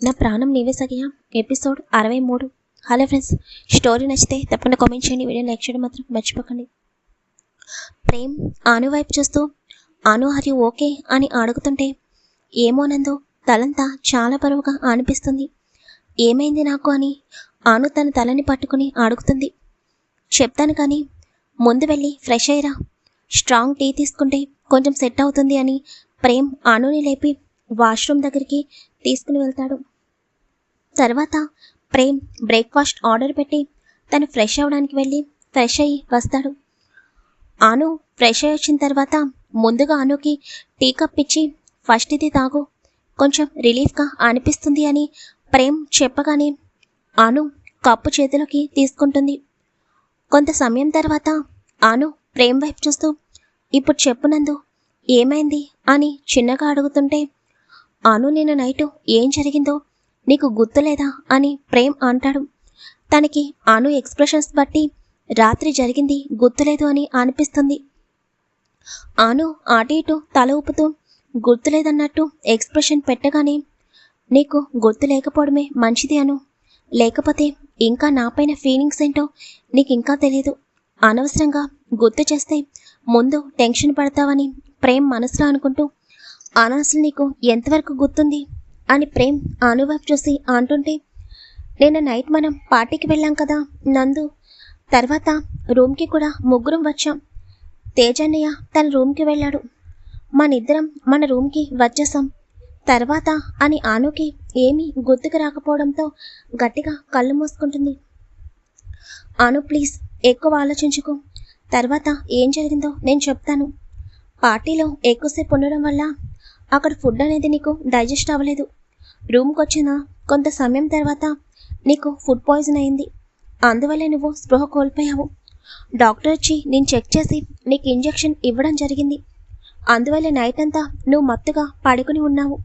నా ప్రాణం నీవే సగయా ఎపిసోడ్ అరవై మూడు. హలో ఫ్రెండ్స్ స్టోరీ నచ్చితే తప్పకుండా కామెంట్ చేయండి. వీడియో లైక్ చేయడం మాత్రం మర్చిపోకండి. ప్రేమ్ ఆను వైపు చూస్తూ ఆను హరి ఓకే అని అడుగుతుంటే ఏమోనందు తలంతా చాలా బరువుగా అనిపిస్తుంది. ఏమైంది నాకు అని ఆను తన తలని పట్టుకుని అడుగుతుంది. చెప్తాను కానీ ముందు వెళ్ళి ఫ్రెష్ అయ్యరా. స్ట్రాంగ్ టీ తీసుకుంటే కొంచెం సెట్ అవుతుంది అని ప్రేమ్ ఆనుని లేపి వాష్రూమ్ దగ్గరికి తీసుకుని వెళ్తాడు. తర్వాత ప్రేమ్ బ్రేక్ఫాస్ట్ ఆర్డర్ పెట్టి తను ఫ్రెష్ అవ్వడానికి వెళ్ళి ఫ్రెష్ అయ్యి వస్తాడు. ఆను ఫ్రెష్ అయ్యి వచ్చిన తర్వాత ముందుగా ఆనుకి టీ కప్ ఇచ్చి ఫస్ట్ ఇది తాగు. కొంచెం రిలీఫ్గా అనిపిస్తుంది అని ప్రేమ్ చెప్పగానే ఆను కప్పు చేతిలోకి తీసుకుంటుంది. కొంత సమయం తర్వాత ఆను ప్రేమ్ వైపు చూస్తూ ఇప్పుడు చెప్పునందు ఏమైంది? అని చిన్నగా అడుగుతుంటే అను నిన్న నైటు ఏం జరిగిందో నీకు గుర్తులేదా అని ప్రేమ్ అంటాడు. తనకి అను ఎక్స్ప్రెషన్స్ బట్టి రాత్రి జరిగింది గుర్తులేదు అని అనిపిస్తుంది. అను అటు ఇటు తల ఊపుతూ గుర్తులేదన్నట్టు ఎక్స్ప్రెషన్ పెట్టగానే నీకు గుర్తు లేకపోవడమే మంచిది అను. లేకపోతే ఇంకా నాపైన ఫీలింగ్స్ ఏంటో నీకు ఇంకా తెలియదు అనవసరంగా గుర్తు చేస్తే ముందు టెన్షన్ పడతావని ప్రేమ్ మనసులో అనుకుంటూ అనాసలు నీకు ఎంతవరకు గుర్తుంది? అని ప్రేమ్ అనువైపు చూసి అంటుంటే నిన్న నైట్ మనం పార్టీకి వెళ్ళాం కదా నందు. తర్వాత రూమ్కి కూడా ముగ్గురం వచ్చాం. తేజన్నయ్య తన రూమ్కి వెళ్ళాడు. మనిద్దరం మన రూమ్కి వచ్చేసాం. తర్వాత అని ఆనుకి ఏమీ గుర్తుకు రాకపోవడంతో గట్టిగా కళ్ళు మూసుకుంటుంది. అను ప్లీజ్ ఎక్కువ ఆలోచించుకో. తర్వాత ఏం జరిగిందో నేను చెప్తాను. పార్టీలో ఎక్కువసేపు ఉండడం వల్ల అక్కడ ఫుడ్ అనేది నీకు డైజెస్ట్ అవ్వలేదు. రూమ్కి వచ్చిన కొంత సమయం తర్వాత నీకు ఫుడ్ పాయిజన్ అయింది. అందువల్ల నువ్వు స్పృహ కోల్పోయావు. డాక్టర్ వచ్చి నేను చెక్ చేసి నీకు ఇంజెక్షన్ ఇవ్వడం జరిగింది. అందువల్ల నైట్ అంతా నువ్వు మత్తుగా పడుకుని ఉన్నావు.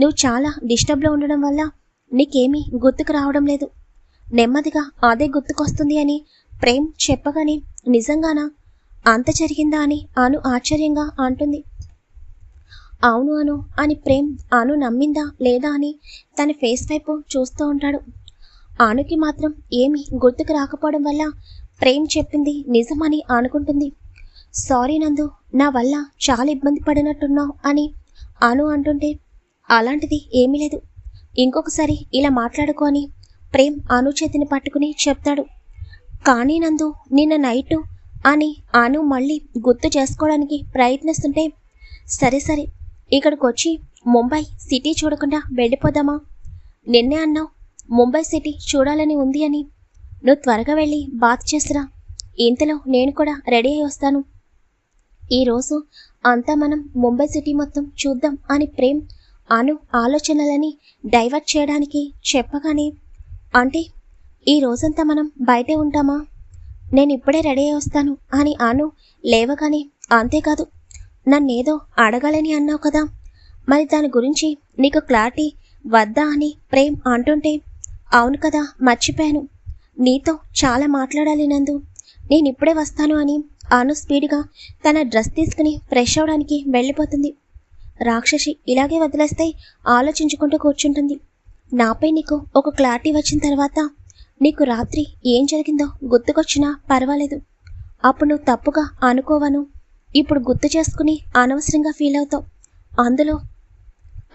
నువ్వు చాలా డిస్టర్బ్లో ఉండడం వల్ల నీకేమీ గుర్తుకు రావడం లేదు. నెమ్మదిగా అదే గుర్తుకొస్తుంది అని ప్రేమ్ చెప్పగానే నిజంగానా? అంత జరిగిందా అని అను ఆశ్చర్యంగా అంటుంది. అవును అను అని ప్రేమ్ అను నమ్మిందా లేదా అని తన ఫేస్ వైపు చూస్తూ ఉంటాడు. ఆనుకి మాత్రం ఏమి గుర్తుకు రాకపోవడం వల్ల ప్రేమ్ చెప్పింది నిజమని అనుకుంటుంది సారీ నందు నా వల్ల చాలా ఇబ్బంది పడినట్టున్నావు అని అను అంటుంటే అలాంటిది ఏమీ లేదు. ఇంకొకసారి ఇలా మాట్లాడుకో అని ప్రేమ్ అను చేతిని పట్టుకుని చెప్తాడు. కానీ నందు నిన్న నైటు అని అను మళ్ళీ గుర్తు చేసుకోవడానికి ప్రయత్నిస్తుంటే సరే సరే ఇక్కడికి వచ్చి ముంబై సిటీ చూడకుండా వెళ్ళిపోదామా? నిన్నే అన్నావు ముంబై సిటీ చూడాలని ఉంది అని. నువ్వు త్వరగా వెళ్ళి బాత్ చేసిరా. ఇంతలో నేను కూడా రెడీ అయి వస్తాను. ఈరోజు అంతా మనం ముంబై సిటీ మొత్తం చూద్దాం అని ప్రేమ్ అను ఆలోచనలని డైవర్ట్ చేయడానికి చెప్పగానే అంటే ఈ రోజంతా మనం బయటే ఉంటామా? నేను ఇప్పుడే రెడీ అయి వస్తాను అని అను లేవగానే అంతేకాదు నన్నేదో అడగాలని అన్నావు కదా. మరి దాని గురించి నీకు క్లారిటీ వద్దా అని ప్రేమ్ అంటుంటే అవును కదా మర్చిపోయాను. నీతో చాలా మాట్లాడాలి నందు. నేను ఇప్పుడే వస్తాను అని అను స్పీడ్గా తన డ్రెస్ తీసుకుని ఫ్రెష్ అవడానికి వెళ్ళిపోతుంది. రాక్షసి ఇలాగే వదిలేస్తే ఆలోచించుకుంటూ కూర్చుంటుంది. నాపై నీకు ఒక క్లారిటీ వచ్చిన తర్వాత నీకు రాత్రి ఏం జరిగిందో గుర్తుకొచ్చినా పర్వాలేదు. అప్పుడు నువ్వు తప్పుగా అనుకోవను. ఇప్పుడు గుర్తు చేసుకుని అనవసరంగా ఫీల్ అవుతావు. అందులో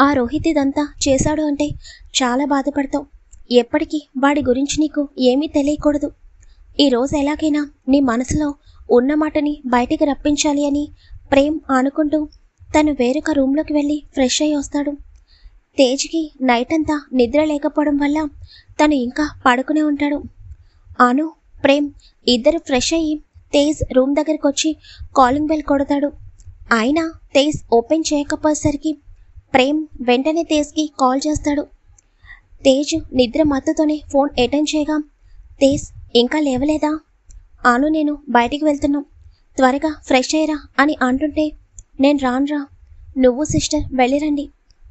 ఆ రోహిత్ ఇదంతా చేశాడు అంటే చాలా బాధపడతావు. ఎప్పటికీ వాడి గురించి నీకు ఏమీ తెలియకూడదు. ఈరోజు ఎలాగైనా నీ మనసులో ఉన్న మాటని బయటికి రప్పించాలి అని ప్రేమ్ అనుకుంటూ తను వేరొక రూమ్లోకి వెళ్ళి ఫ్రెష్ అయ్యి వస్తాడు. తేజ్కి నైట్ అంతా నిద్ర లేకపోవడం వల్ల తను ఇంకా పడుకునే ఉంటాడు. అను ప్రేమ్ ఇద్దరు ఫ్రెష్ అయ్యి తేజ్ రూమ్ దగ్గరికి వచ్చి కాలింగ్ బెల్ కొడతాడు. అయినా తేజ్ ఓపెన్ చేయకపోయేసరికి ప్రేమ్ వెంటనే తేజ్కి కాల్ చేస్తాడు. తేజ్ నిద్ర మత్తుతోనే ఫోన్ అటెండ్ చేయగా తేజ్ ఇంకా లేవలేదా? అను నేను బయటికి వెళ్తున్నాం. త్వరగా ఫ్రెష్ అయ్యరా అని అంటుంటే నేను రానురా నువ్వు సిస్టర్ వెళ్ళిరండి.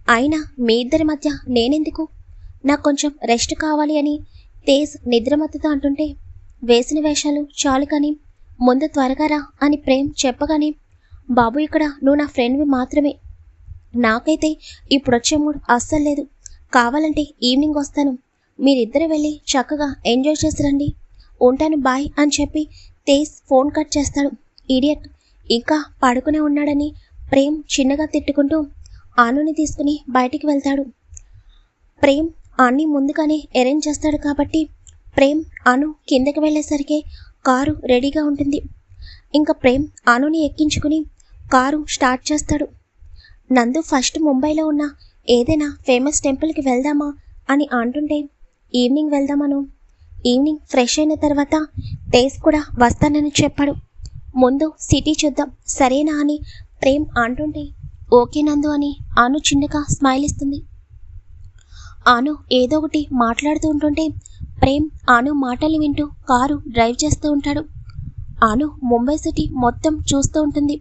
అయినా మీ ఇద్దరి మధ్య నేనెందుకు? నాకు కొంచెం రెస్ట్ కావాలి అని తేజ్ నిద్రమత్తుతో అంటుంటే వేసిన వేషాలు చాలు కానీ ముందు త్వరగా రా అని ప్రేమ్ చెప్పగానే బాబు ఇక్కడ నువ్వు నా ఫ్రెండ్వి మాత్రమే. నాకైతే ఇప్పుడొచ్చే మూడు అస్సలు లేదు. కావాలంటే ఈవినింగ్ వస్తాను. మీరిద్దరు వెళ్ళి చక్కగా ఎంజాయ్ చేసి రండి ఉంటాను బాయ్ అని చెప్పి తేజ్ ఫోన్ కట్ చేస్తాడు. ఇడియట్ ఇంకా పడుకునే ఉన్నాడని ప్రేమ్ చిన్నగా తిట్టుకుంటూ ఆనుని తీసుకుని బయటికి వెళ్తాడు. ప్రేమ్ అన్ని ముందుగానే అరేంజ్ చేస్తాడు కాబట్టి ప్రేమ్ అను కిందకి వెళ్ళేసరికి కారు రెడీగా ఉంటుంది. ఇంకా ప్రేమ్ అనుని ఎక్కించుకుని కారు స్టార్ట్ చేస్తాడు. నందు ఫస్ట్ ముంబైలో ఉన్న ఏదైనా ఫేమస్ టెంపుల్కి వెళ్దామా అని అంటుంటే ఈవినింగ్ వెళ్దామను. ఈవినింగ్ ఫ్రెష్ అయిన తర్వాత తేజ్ కూడా వస్తానని చెప్పాడు. ముందు సిటీ చూద్దాం సరేనా అని ప్రేమ్ అంటుంటే ఓకే నందు అని అను చిన్నగా స్మైల్ ఇస్తుంది. ఆను ఏదో ఒకటి మాట్లాడుతూ ఉంటుంటే ప్రేమ్ ఆను మాటలు వింటూ కారు డ్రైవ్ చేస్తూ ఉంటాడు. ఆను ముంబై సిటీ మొత్తం చూస్తూ ఉంటుంది.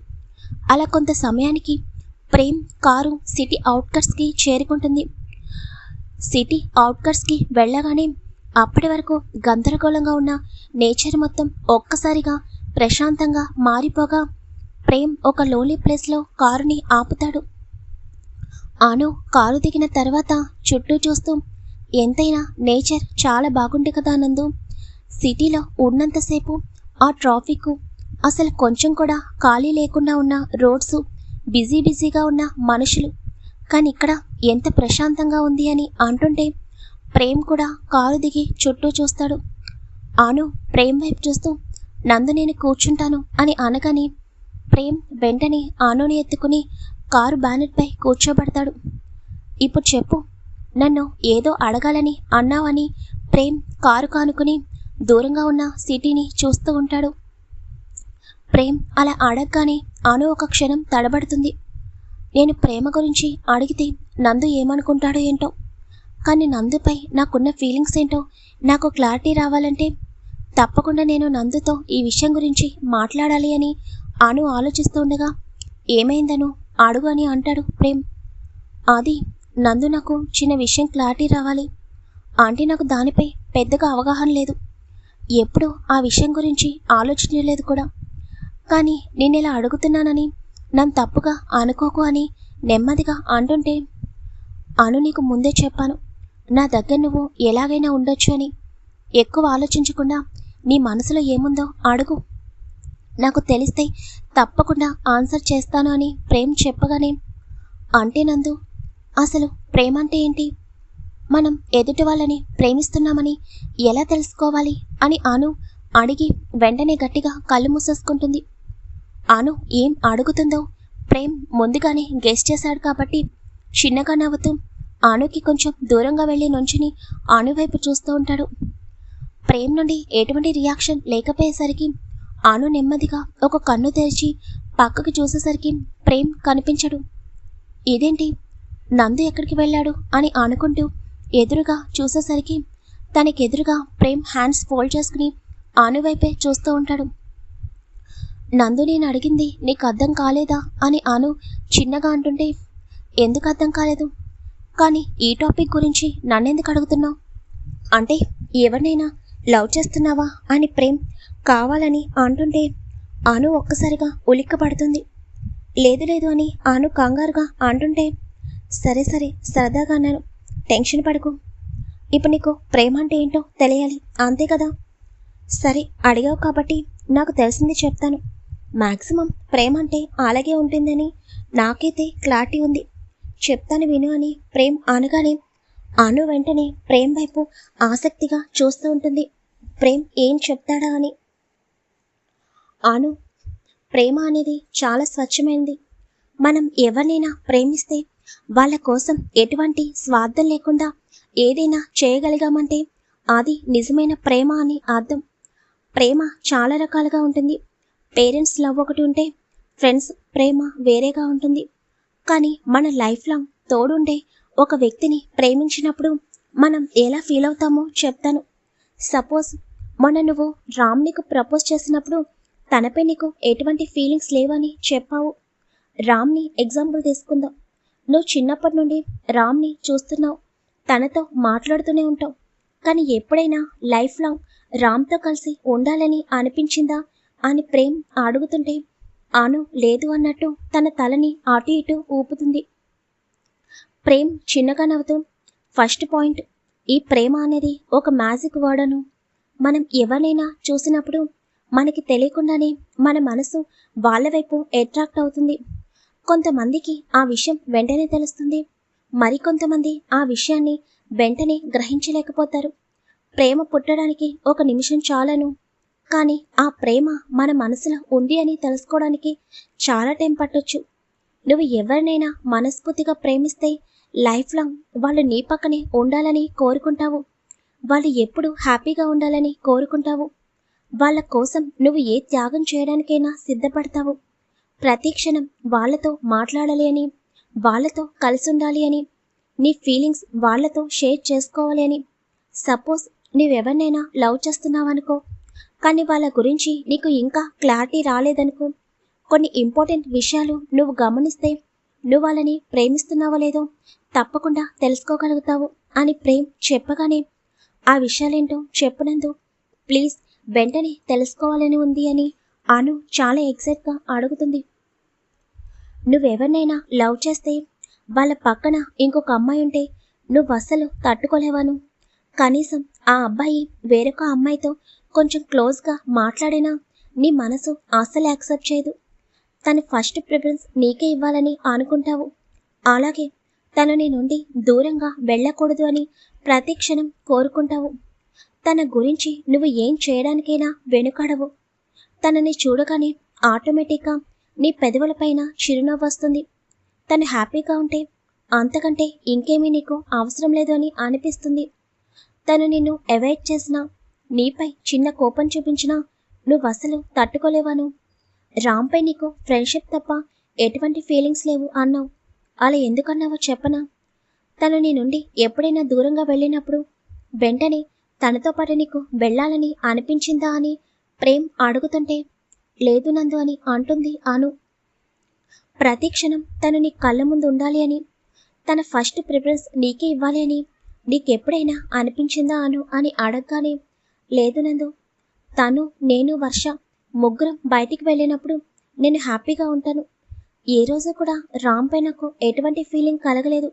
అలా కొంత సమయానికి ప్రేమ్ కారు సిటీ అవుట్కట్స్కి చేరుకుంటుంది. సిటీ అవుట్కట్స్కి వెళ్ళగానే అప్పటి వరకు గందరగోళంగా ఉన్న నేచర్ మొత్తం ఒక్కసారిగా ప్రశాంతంగా మారిపోగా ప్రేమ్ ఒక లోన్లీ ప్లేస్లో కారుని ఆపుతాడు. ఆను కారు దిగిన తర్వాత చుట్టూ చూస్తూ ఎంతైనా నేచర్ చాలా బాగుంది కదా నందు? సిటీలో ఉన్నంతసేపు ఆ ట్రాఫిక్ అసలు కొంచెం కూడా ఖాళీ లేకుండా ఉన్న రోడ్స్ బిజీ బిజీగా ఉన్న మనుషులు. కానీ ఇక్కడ ఎంత ప్రశాంతంగా ఉంది అని అంటుంటే ప్రేమ్ కూడా కారు దిగి చుట్టూ చూస్తాడు. ఆను ప్రేమ్ వైపు చూస్తూ నందు నేను కూర్చుంటాను అని అనగానే ప్రేమ్ వెంటనే ఆనుని ఎత్తుకుని కారు బ్యానెట్పై కూర్చోబెడతాడు. ఇప్పుడు చెప్పు నన్ను ఏదో అడగాలని అన్నావని ప్రేమ్ కారు కానుకుని దూరంగా ఉన్న సిటీని చూస్తూ ఉంటాడు. ప్రేమ్ అలా అడగగానే అను ఒక క్షణం తడబడుతుంది. నేను ప్రేమ గురించి అడిగితే నందు ఏమనుకుంటాడో ఏంటో? కానీ నందుపై నాకున్న ఫీలింగ్స్ ఏంటో? నాకు క్లారిటీ రావాలంటే తప్పకుండా నేను నందుతో ఈ విషయం గురించి మాట్లాడాలి అని అను ఆలోచిస్తూ ఉండగా ఏమైందను? అడుగు అని అంటాడు ప్రేమ్. అది నందు నాకు చిన్న విషయం క్లారిటీ రావాలి. ఆంటీ నాకు దానిపై పెద్దగా అవగాహన లేదు. ఎప్పుడూ ఆ విషయం గురించి ఆలోచించలేదు కూడా. కానీ నేను ఇలా అడుగుతున్నానని నన్ను తప్పుగా అనుకోకు అని నెమ్మదిగా అంటుంటే అను నీకు ముందే చెప్పాను. నా దగ్గర నువ్వు ఎలాగైనా ఉండొచ్చు అని. ఎక్కువ ఆలోచించకుండా నీ మనసులో ఏముందో అడుగు. నాకు తెలిస్తే తప్పకుండా ఆన్సర్ చేస్తాను అని ప్రేమ్ చెప్పగానే అంటే నందు అసలు ప్రేమ అంటే ఏంటి? మనం ఎదుటి వాళ్ళని ప్రేమిస్తున్నామని ఎలా తెలుసుకోవాలి అని అను అడిగి వెంటనే గట్టిగా కళ్ళు మూసేసుకుంటుంది. అను ఏం అడుగుతుందో ప్రేమ్ ముందుగానే గెస్ట్ చేశాడు కాబట్టి చిన్నగా నవ్వుతూ అణుకి కొంచెం దూరంగా వెళ్ళి నుంచుని ఆను వైపు చూస్తూ ఉంటాడు. ప్రేమ్ నుండి ఎటువంటి రియాక్షన్ లేకపోయేసరికి ఆను నెమ్మదిగా ఒక కన్ను తెరిచి పక్కకు చూసేసరికి ప్రేమ్ కనిపించడు. ఇదేంటి? నందు ఎక్కడికి వెళ్ళాడు అని అనుకుంటూ ఎదురుగా చూసేసరికి తనకెదురుగా ప్రేమ్ హ్యాండ్స్ ఫోల్డ్ చేసుకుని ఆను వైపే చూస్తూ ఉంటాడు. నందు నేను అడిగింది నీకు అర్థం కాలేదా అని ఆను చిన్నగా అంటుంటే ఎందుకు అర్థం కాలేదు? కానీ ఈ టాపిక్ గురించి నన్నెందుకు అడుగుతున్నావు? అంటే ఎవరినైనా లవ్ చేస్తున్నావా అని ప్రేమ్ కావాలని అంటుంటే ఆను ఒక్కసారిగా ఉలిక్కపడుతుంది. లేదు లేదు అని ఆను కంగారుగా అంటుంటే సరే సరే సరదాగా అన్నాను. టెన్షన్ పడకు. ఇప్పుడు నీకు ప్రేమ అంటే ఏంటో తెలియాలి. అంతే కదా? సరే అడిగావు కాబట్టి నాకు తెలిసింది చెప్తాను. మ్యాక్సిమం ప్రేమ అంటే అలాగే ఉంటుందని నాకైతే క్లారిటీ ఉంది. చెప్తాను విను అని ప్రేమ్ అనగానే అను వెంటనే ప్రేమ్ వైపు ఆసక్తిగా చూస్తూ ఉంటుంది. ప్రేమ్ ఏం చెప్తాడా అని. అను ప్రేమ అనేది చాలా స్వచ్ఛమైనది మనం ఎవరినైనా ప్రేమిస్తే వాళ్ళ కోసం ఎటువంటి స్వార్థం లేకుండా ఏదైనా చేయగలిగామంటే అది నిజమైన ప్రేమ అని అర్థం. ప్రేమ చాలా రకాలుగా ఉంటుంది. పేరెంట్స్ లవ్ ఒకటి ఉంటే ఫ్రెండ్స్ ప్రేమ వేరేగా ఉంటుంది. కానీ మన లైఫ్ లాంగ్ తోడుండే ఒక వ్యక్తిని ప్రేమించినప్పుడు మనం ఎలా ఫీల్ అవుతామో చెప్తాను. సపోజ్ మొన్న నువ్వు రామ్ నీకు ప్రపోజ్ చేసినప్పుడు తనపై నీకు ఎటువంటి ఫీలింగ్స్ లేవని చెప్పావు. రామ్ని ఎగ్జాంపుల్ తీసుకుందాం. నువ్వు చిన్నప్పటి నుండి రామ్ని చూస్తున్నావు. తనతో మాట్లాడుతూనే ఉంటావు. కానీ ఎప్పుడైనా లైఫ్ లాంగ్ రామ్తో కలిసి ఉండాలని అనిపించిందా అని ప్రేమ్ అడుగుతుంటే ఆను లేదు అన్నట్టు తన తలని అటు ఇటు ఊపుతుంది. ప్రేమ్ చిన్నగా నవ్వుతూ ఫస్ట్ పాయింట్ ఈ ప్రేమ అనేది ఒక మ్యాజిక్ వర్డ్ అను మనం ఎవరినైనా చూసినప్పుడు మనకి తెలియకుండానే మన మనసు వాళ్ళ వైపు అట్రాక్ట్ అవుతుంది. కొంతమందికి ఆ విషయం వెంటనే తెలుస్తుంది. మరికొంతమంది ఆ విషయాన్ని వెంటనే గ్రహించలేకపోతారు. ప్రేమ పుట్టడానికి ఒక నిమిషం చాలను. కానీ ఆ ప్రేమ మన మనసులో ఉంది అని తెలుసుకోవడానికి చాలా టైం పట్టొచ్చు. నువ్వు ఎవరినైనా మనస్ఫూర్తిగా ప్రేమిస్తే లైఫ్ లాంగ్ వాళ్ళు నీ పక్కనే ఉండాలని కోరుకుంటావు. వాళ్ళు ఎప్పుడు హ్యాపీగా ఉండాలని కోరుకుంటావు. వాళ్ళ కోసం నువ్వు ఏ త్యాగం చేయడానికైనా సిద్ధపడతావు. ప్రతిక్షణం వాళ్ళతో మాట్లాడాలి అని వాళ్ళతో కలిసి ఉండాలి అని నీ ఫీలింగ్స్ వాళ్ళతో షేర్ చేసుకోవాలి అని. సపోజ్ నువ్వెవరినైనా లవ్ చేస్తున్నావనుకో కానీ వాళ్ళ గురించి నీకు ఇంకా క్లారిటీ రాలేదనుకో కొన్ని ఇంపార్టెంట్ విషయాలు నువ్వు గమనిస్తే నువ్వు వాళ్ళని ప్రేమిస్తున్నావో లేదో తప్పకుండా తెలుసుకోగలుగుతావు అని ప్రేమ్ చెప్పగానే ఆ విషయాలేంటో చెప్పనందు ప్లీజ్ వెంటనే తెలుసుకోవాలని ఉంది అని అను చాలా ఎగ్జైట్గా అడుగుతుంది. నువ్వెవరినైనా లవ్ చేస్తే వాళ్ళ పక్కన ఇంకొక అమ్మాయి ఉంటే నువ్వు అస్సలు తట్టుకోలేవాను. కనీసం ఆ అబ్బాయి వేరొక అమ్మాయితో కొంచెం క్లోజ్గా మాట్లాడినా నీ మనసు అస్సలు యాక్సెప్ట్ చేయదు. తన ఫస్ట్ ప్రిఫరెన్స్ నీకే ఇవ్వాలని అనుకుంటావు. అలాగే తను నీ నుండి దూరంగా వెళ్ళకూడదు అని ప్రతి క్షణం కోరుకుంటావు. తన గురించి నువ్వు ఏం చేయడానికైనా వెనుకాడవు. తనని చూడగానే ఆటోమేటిక్గా నీ పెదవులపైన చిరునవ్వు వస్తుంది. తను హ్యాపీగా ఉంటే అంతకంటే ఇంకేమీ నీకు అవసరం లేదు అని అనిపిస్తుంది. తను నిన్ను అవాయిడ్ చేసినా నీపై చిన్న కోపం చూపించినా నువ్వు అసలు తట్టుకోలేవాను. రామ్పై నీకు ఫ్రెండ్షిప్ తప్ప ఎటువంటి ఫీలింగ్స్ లేవు అన్నావు. అలా ఎందుకన్నావో చెప్పనా? తను నీ నుండి ఎప్పుడైనా దూరంగా వెళ్ళినప్పుడు వెంటనే తనతో పాటు నీకు వెళ్ళాలని అనిపించిందా అని ప్రేమ్ అడుగుతుంటే లేదు నందు అని అంటుంది అను. ప్రతి క్షణం తను నీ కళ్ళ ముందు ఉండాలి అని తన ఫస్ట్ ప్రిఫరెన్స్ నీకే ఇవ్వాలి అని నీకెప్పుడైనా అనిపించిందా అను అని అడగగానే లేదు నందు తను నేను వర్ష ముగ్గురం బయటికి వెళ్ళినప్పుడు నేను హ్యాపీగా ఉంటాను. ఏ రోజు కూడా రామ్పై నాకు ఎటువంటి ఫీలింగ్ కలగలేదు.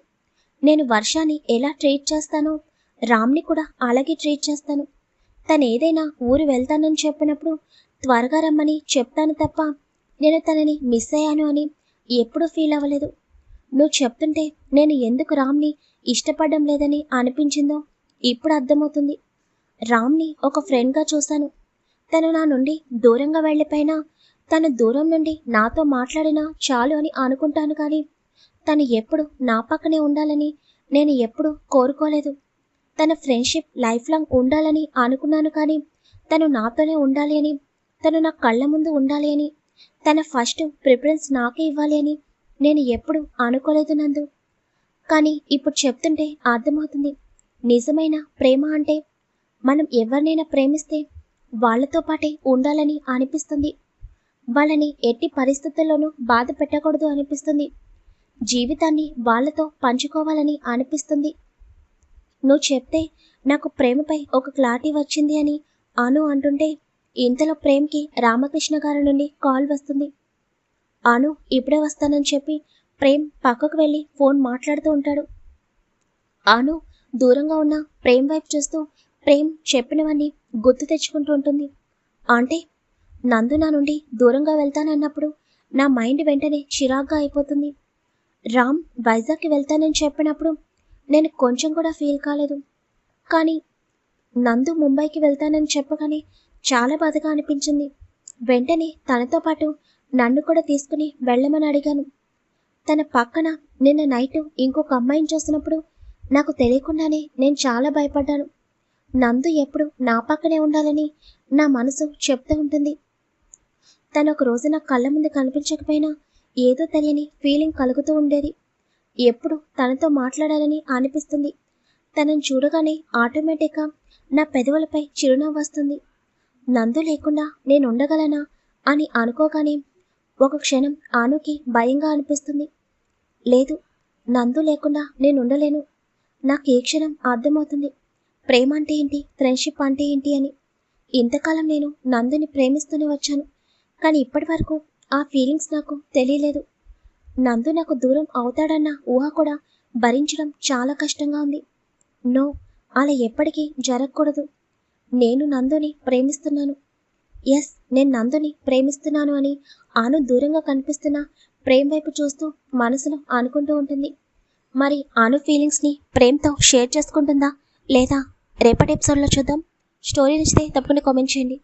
నేను వర్షాన్ని ఎలా ట్రీట్ చేస్తానో రామ్ని కూడా అలాగే ట్రీట్ చేస్తాను. తను ఏదైనా ఊరు వెళ్తానని చెప్పినప్పుడు త్వరగా రమ్మని చెప్తాను తప్ప నేను తనని మిస్ అయ్యాను అని ఎప్పుడూ ఫీల్ అవ్వలేదు. నువ్వు చెప్తుంటే నేను ఎందుకు రామ్ని ఇష్టపడడం లేదని అనిపించిందో ఇప్పుడు అర్థమవుతుంది. రామ్ని ఒక ఫ్రెండ్గా చూశాను. తను నా నుండి దూరంగా వెళ్ళిపోయినా తను దూరం నుండి నాతో మాట్లాడినా చాలు అని అనుకుంటాను కానీ తను ఎప్పుడు నా పక్కనే ఉండాలని నేను ఎప్పుడు కోరుకోలేదు. తన ఫ్రెండ్షిప్ లైఫ్ లాంగ్ ఉండాలని అనుకున్నాను కానీ తను నాతోనే ఉండాలి అని తను నా కళ్ళ ముందు ఉండాలి అని తన ఫస్ట్ ప్రిఫరెన్స్ నాకే ఇవ్వాలి అని నేను ఎప్పుడు అనుకోలేదు నందు. కానీ ఇప్పుడు చెప్తుంటే అర్థమవుతుంది. నిజమైన ప్రేమ అంటే మనం ఎవరినైనా ప్రేమిస్తే వాళ్ళతో పాటే ఉండాలని అనిపిస్తుంది. వాళ్ళని ఎట్టి పరిస్థితుల్లోనూ బాధ పెట్టకూడదు అనిపిస్తుంది. జీవితాన్ని వాళ్ళతో పంచుకోవాలని అనిపిస్తుంది. నువ్వు చెప్తే నాకు ప్రేమపై ఒక క్లారిటీ వచ్చింది అని అను అంటుంటే ఇంతలో ప్రేమ్కి రామకృష్ణ గారి నుండి కాల్ వస్తుంది. అను ఇప్పుడే వస్తానని చెప్పి ప్రేమ్ పక్కకు వెళ్ళి ఫోన్ మాట్లాడుతూ ఉంటాడు. అను దూరంగా ఉన్న ప్రేమ్ వైపు చూస్తూ ప్రేమ్ చెప్పినవన్నీ గుర్తు తెచ్చుకుంటూ ఉంటుంది. అంటే నందు నా నుండి దూరంగా వెళ్తానన్నప్పుడు నా మైండ్ వెంటనే చిరాగ్గా అయిపోతుంది. రామ్ వైజాగ్కి వెళ్తానని చెప్పినప్పుడు నేను కొంచెం కూడా ఫీల్ కాలేదు. కానీ నందు ముంబైకి వెళ్తానని చెప్పగానే చాలా బాధగా అనిపించింది. వెంటనే తనతో పాటు నన్ను కూడా తీసుకుని వెళ్ళమని అడిగాను. తన పక్కన నిన్న నైట్ ఇంకొక అమ్మాయిని చూసినప్పుడు నాకు తెలియకుండానే నేను చాలా భయపడ్డాను. నందు ఎప్పుడు నా పక్కనే ఉండాలని నా మనసు చెప్తూ ఉంటుంది. తను ఒక రోజు నా కళ్ళ ముందు కనిపించకపోయినా ఏదో తెలియని ఫీలింగ్ కలుగుతూ ఉండేది. ఎప్పుడు తనతో మాట్లాడాలని అనిపిస్తుంది. తనని చూడగానే ఆటోమేటిక్గా నా పెదవులపై చిరునవ్వు వస్తుంది. నందు లేకుండా నేను ఉండగలనా అని అనుకోగానే ఒక క్షణం ఆనుకి భయంగా అనిపిస్తుంది. లేదు నందు లేకుండా నేను ఉండలేను నాకు ఏ క్షణం అర్థమవుతుంది. ప్రేమ అంటే ఏంటి ఫ్రెండ్షిప్ అంటే ఏంటి అని. ఇంతకాలం నేను నందుని ప్రేమిస్తూనే వచ్చాను. కానీ ఇప్పటి వరకు ఆ ఫీలింగ్స్ నాకు తెలియలేదు. నందు నాకు దూరం అవుతాడన్న ఊహ కూడా భరించడం చాలా కష్టంగా ఉంది. నో అలా ఎప్పటికీ జరగకూడదు. నేను నందుని ప్రేమిస్తున్నాను. ఎస్ నేను నందుని ప్రేమిస్తున్నాను అని ఆను దూరంగా కనిపిస్తున్న ప్రేమ్ వైపు చూస్తూ మనసులో అనుకుంటూ ఉంటుంది. మరి ఆను ఫీలింగ్స్ని ప్రేమ్తో షేర్ చేసుకుంటుందా లేదా రేపటి ఎపిసోడ్లో చూద్దాం. స్టోరీ నచ్చితే తప్పకుండా కామెంట్ చేయండి.